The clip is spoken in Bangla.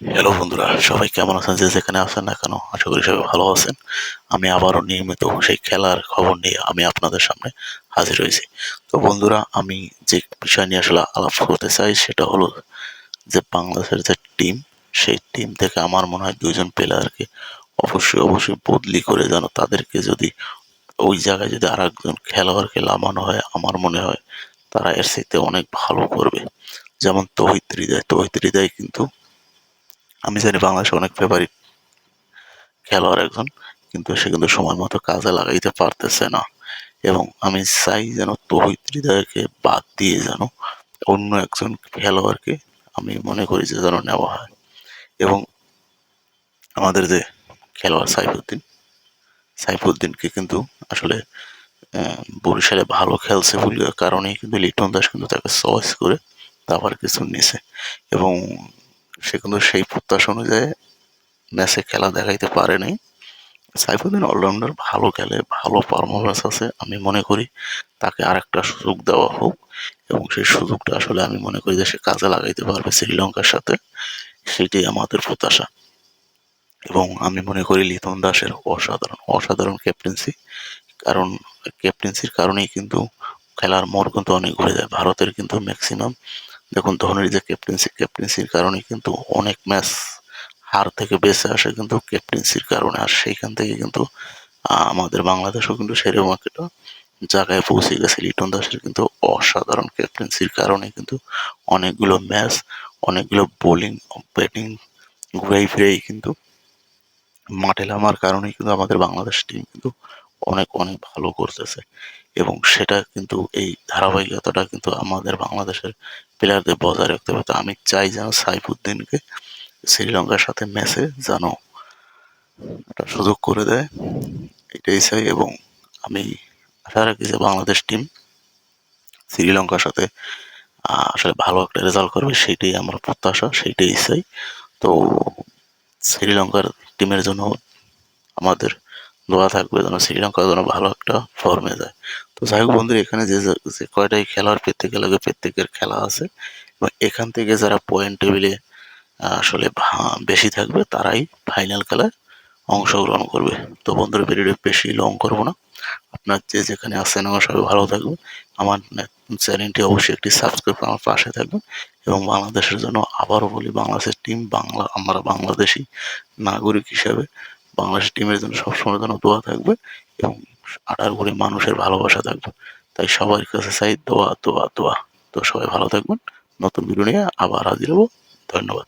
হ্যালো বন্ধুরা, সবাই কেমন আছেন? যে যেখানে আছেন না কেন, আশা করি সবাই ভালো আছেন। আমি আবারও নিয়মিত সেই খেলার খবর নিয়ে আমি আপনাদের সামনে হাজির হয়েছি। তো বন্ধুরা, আমি যে বিষয় নিয়ে আসলে আলাপ করতে চাই সেটা হলো যে বাংলাদেশের যে টিম সেই টিম থেকে আমার মনে হয় দুইজন প্লেয়ারকে অবশ্যই অবশ্যই বদলি করে যেন তাদেরকে যদি ওই জায়গায় যদি আর একজন খেলোয়াড়কে নামানো হয়, আমার মনে হয় তারা এর সাথে অনেক ভালো করবে। যেমন তহিদ হৃদয় তহিদ হৃদয় কিন্তু আমি জানি বাংলাদেশে অনেক ফেভারিট খেলোয়াড় একজন, কিন্তু সে কিন্তু সময় মতো কাজে লাগাইতে পারতেছে না। এবং আমি চাই যেন তহিদ হৃদয়কে বাদ দিয়ে যেন অন্য একজন খেলোয়াড়কে আমি মনে করি যে যেন নেওয়া হয়। এবং আমাদের যে খেলোয়াড় সাইফুদ্দিন, সাইফুদ্দিনকে কিন্তু আসলে বরিশালে ভালো খেলছে বলে কারণেই কিন্তু লিটন দাস কিন্তু তাকে চয়েস করে তারপর কিছু নিছে। এবং সে কিন্তু সেই প্রত্যাশা অনুযায়ী ম্যাচে খেলা দেখাইতে পারে নাই। সাইফুদ্দিন অলরাউন্ডার ভালো খেলে, ভালো পারফরমেন্স আছে আমি মনে করি। তাকে আরেকটা সুযোগ দেওয়া হোক এবং সেই সুযোগটা আসলে আমি মনে করি যে সে কাজে লাগাইতে পারবে শ্রীলঙ্কার সাথে। সেটাই আমাদের প্রত্যাশা। এবং আমি মনে করি লিটন দাসের অসাধারণ অসাধারণ ক্যাপ্টেন্সি কারণ ক্যাপ্টেন্সির কারণেই কিন্তু খেলার মোড় কিন্তু অনেক ঘুরে যায়। ভারতের কিন্তু ম্যাক্সিমাম দেখুন, ধোনির যে ক্যাপ্টেন্সি ক্যাপ্টেন্সির কারণে কিন্তু অনেক ম্যাচ হার থেকে বেঁচে আসে কিন্তু ক্যাপ্টেন্সির কারণে। আর সেইখান থেকে কিন্তু আমাদের বাংলাদেশও কিন্তু সেরকম একটা জায়গায় পৌঁছে গেছে। লিটন দাসের কিন্তু অসাধারণ ক্যাপ্টেন্সির কারণে কিন্তু অনেকগুলো ম্যাচ অনেকগুলো বোলিং ব্যাটিং ঘুরাই ফিরেই কিন্তু মাঠে নামার কারণেই কিন্তু আমাদের বাংলাদেশ টিম কিন্তু অনেক অনেক ভালো করতেছে। এবং সেটা কিন্তু এই ধারাবাহিকতাটা কিন্তু আমাদের বাংলাদেশের প্লেয়ারদের বজায় রাখতে হবে। তো আমি চাই যেন সাইফুদ্দিনকে শ্রীলঙ্কার সাথে ম্যাচে যেন একটা সুযোগ করে দেয়। এটাই চাই এবং আমি আশা রাখি যে বাংলাদেশ টিম শ্রীলঙ্কার সাথে আসলে ভালো একটা রেজাল্ট করবে সেইটাই আমার প্রত্যাশা সেইটাই চাই। তো শ্রীলঙ্কার টিমের জন্য আমাদের দোয়া থাকবে যেন শ্রীলঙ্কা যেন ভালো একটা ফর্মে যায়। তো যাই হোক বন্ধুরা, এখানে যে যে- কয়টাই খেলোয়াড় প্রত্যেকের লাগে প্রত্যেকের খেলা আছে, এবং এখান থেকে যারা পয়েন্ট টেবিলে আসলে বেশি থাকবে, তারাই ফাইনাল খেলায় অংশগ্রহণ করবে। তো বন্ধুরা, ভিডিওটি বেশি লং করব না। আপনার যে যেখানে আছেন আমার সবাই ভালো থাকবে আমার চ্যানেলটি অবশ্যই একটি সাবস্ক্রাইব আমার পাশে থাকবেন। এবং বাংলাদেশের জন্য আবারও বলি, বাংলাদেশের টিম বাংলা আমরা বাংলাদেশি নাগরিক হিসাবে বাংলাদেশ টিমের জন্য সবসময় যেন দোয়া থাকবে এবং আঠারো কোটি মানুষের ভালোবাসা থাকবে। তাই সবার কাছে চাই দোয়া দোয়া দোয়া। তো সবাই ভালো থাকবেন। নতুন ভিডিও নিয়ে আবার হাজির হব। ধন্যবাদ।